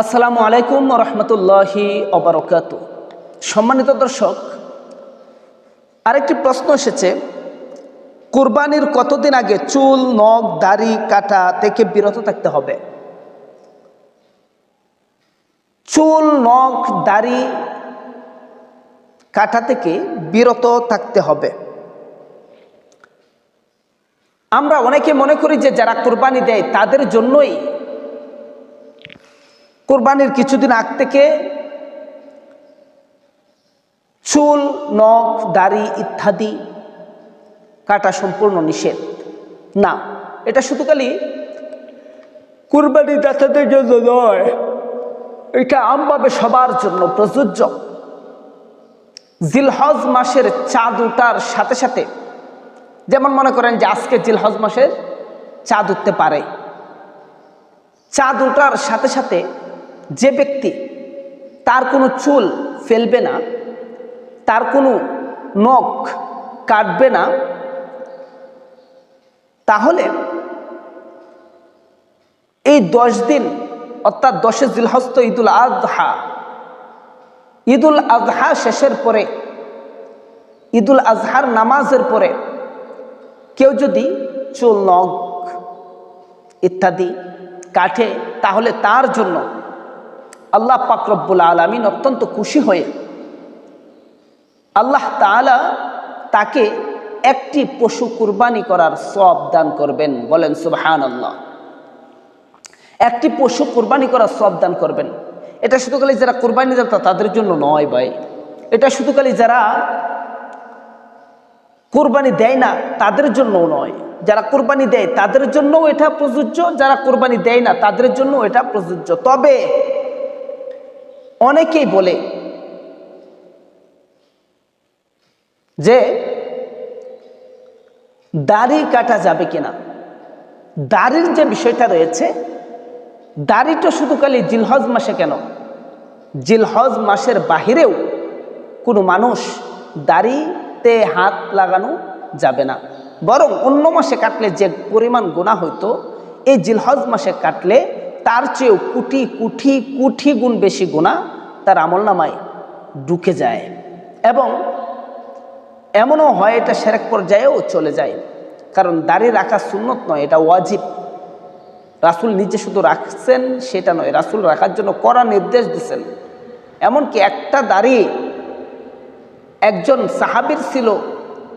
আসসালামু আলাইকুম রহমতুল্লাহি অবরকাত সম্মানিত দর্শক, আরেকটি প্রশ্ন এসেছে। কুরবানির কতদিন আগে চুল, নখ, দাড়ি, কাটা থেকে বিরত থাকতে হবে? চুল, নখ, দাড়ি, কাটা থেকে বিরত থাকতে হবে। আমরা অনেকে মনে করি যে যারা কোরবানি দেয় তাদের জন্যই কোরবানির কিছুদিন আগ থেকে চুল, নখ, দাড়ি ইত্যাদি কাটা সম্পূর্ণ নিষেধ। না, এটা শুধু খালি কুরবানি দাতাদের জন্য নয়, এটা আমভাবে সবার জন্য প্রযোজ্য। জিলহজ মাসের চাঁদ উঠার সাথে সাথে, যেমন মনে করেন যে আজকে জিলহজ মাসের চাঁদ উঠতে পারে। চাঁদ উঠার সাথে সাথে যে ব্যক্তি তার কোনো চুল ফেলবে না, তার কোনো নখ কাটবে না, তাহলে এই দশ দিন, অর্থাৎ দশে জিলহস্ত ঈদুল আজহা ঈদুল আজহা শেষের পরে, ঈদুল আজহার নামাজের পরে কেউ যদি চুল, নখ ইত্যাদি কাটে, তাহলে তার জন্য আল্লাহ পাকরব্বুল আলমিন অত্যন্ত খুশি হয়ে আল্লাহ তালা তাকে একটি পশু কুরবানি করার সব দান করবেন। বলেন সুবহান আল্লাহ একটি পশু কুরবানি করার সব দান করবেন। এটা শুধু খালি যারা কুরবানি দাতা তাদের জন্য নয় ভাই। এটা শুধু খালি যারা কোরবানি দেয় না, তাদের জন্যও নয়। যারা কোরবানি দেয়, তাদের জন্যও এটা প্রযোজ্য। যারা কোরবানি দেয় না, তাদের জন্য এটা প্রযোজ্য। তবে অনেকেই বলে যে দাড়ি কাটা যাবে কিনা। দাড়ির যে বিষয়টা রয়েছে, দাড়িটা শুধু খালি জিলহজ মাসে কেন? জিলহজ মাসের বাহিরেও কোনো মানুষ দাড়িতে হাত লাগানো যাবে না। বরং অন্য মাসে কাটলে যে পরিমাণ গুণা হইতো, এই জিলহজ মাসে কাটলে তার চেয়েও কুটি, কুঠি কুঠি গুণ বেশি গুণা তার আমল নামায় ঢুকে যায়। এবং এমনও হয় এটা সেরেক পর্যায়েও চলে যায়। কারণ দাড়ি রাখা সুন্নত নয়, এটা ওয়াজিব। রাসুল নিজে শুধু রাখছেন সেটা নয়, রাসুল রাখার জন্য কড়া নির্দেশ দিচ্ছেন এমনকি একটা দাড়ি একজন সাহাবির ছিল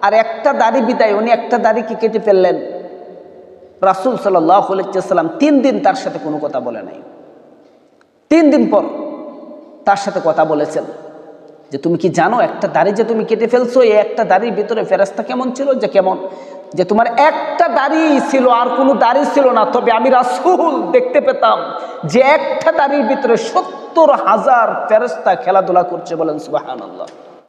আর একটা দাড়ি বিদায়, উনি একটা দাড়ি কি কেটে ফেললেন? রাসুল সাল্লাম তিন দিন তার সাথে কোনো কথা বলে নাই। তিন দিন পর তার সাথে কথা বলেছেন যে, তুমি কি জানো একটা দাড়ি যে তুমি কেটে ফেলছো, এই একটা দাড়ির ভিতরে ফেরাস্তা কেমন ছিল যে কেমন? যে তোমার একটা দাড়ি ছিল আর কোনো দাড়ি ছিল না, তবে আমি রাসুল দেখতে পেতাম যে একটা দাড়ির ভিতরে সত্তর হাজার ফেরস্তা খেলাধুলা করছে বলেন সুবাহান আল্লাহ